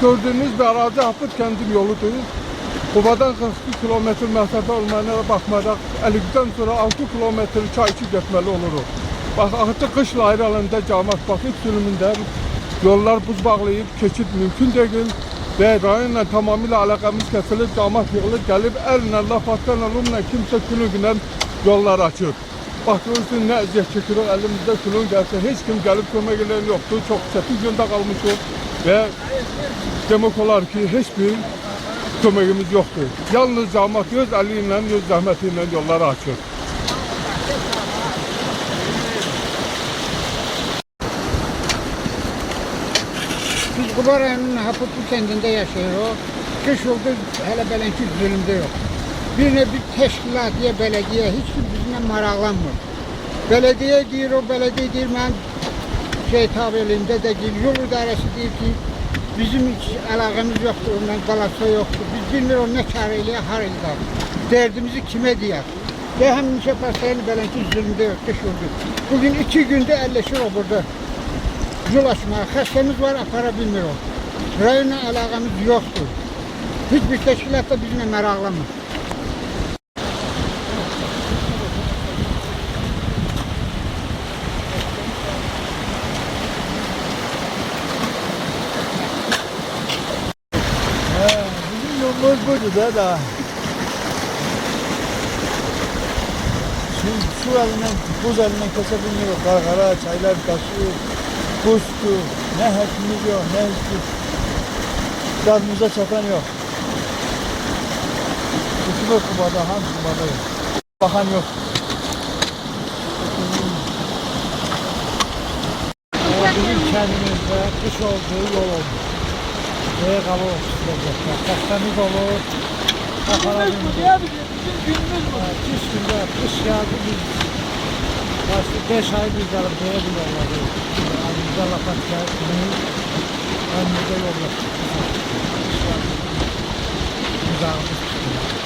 Gördüğünüz bir arazi hafif kendim yoludur. Kovadan 42 kilometre mesafe olmaya bakmadan 50'den sonra 6 kilometre çay içi götmeli oluruz. Bak artık kışla ayrılığında cemaat bakış sürümünde yollar buz bağlayıp geçit mümkün değil ve rayonla tamamıyla alakamız kesilip cemaat yığılıp gelip eline laf attan alımla kimse külü günden yollar açıyor. Bakıyorsun ne eziyet çekiyor elimizde külün gelse hiç kim gelip kömek eden yoktu. Çok çetin günde kalmışız ve demek olar ki hiçbir köməyimiz yoxdur. Yalnız cəmaət öz əli ilə, öz zəhməti yolları açır. Rayonunun Haputlu kentinde yaşıyoruz. Kış oldu hele belenki zulümde yok. Birine bir teşkilatiye belediye hiç bizimle maraqlanmır. Belediye deyir o belediye deyir ben şey tabelinde de deyir yol idaresi deyir ki bizim hiç alakamız yoktur ondan balasa yoktur. Biz bilmiyoruz ne kar eyle har eyle. Derdimizi kime diyer. Ve hem nişe pasayını belenki zulümde yok kış oldu. Bugün iki günde elleşir o burada yol açmaya xəstəmiz var, apara bilmirik. Rayonla əlaqəmiz yoxdur. Hiçbir təşkilat da bizimlə maraqlanmır. Bizim yolumuz buydu da da. Su, su elinden, buz elinden kesebilmiyor. Karkara, çaylar taşıyor. Buzdu. Ne hekimiz yok, ne hiçbir gazımıza çatan yok. Hükümet kubada, ham kubada yok. Bakan yok. Ama bizim kəndimizdə qış olduğu yol olmuş. Böyük hava oluşturacaq. Xəstəmiz olur. Apara bilmirik. Üç gündə qış yağdı biz Başlı beş ay biz alıp böyle bir yolları. Aramızda lafat geldi. Önümüzde yol yok. Uzağımız çıkıyor.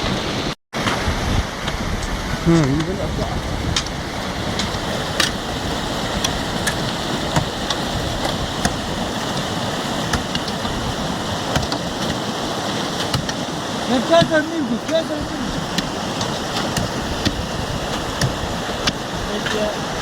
Ben zaten miyim? Zaten miyim? Peki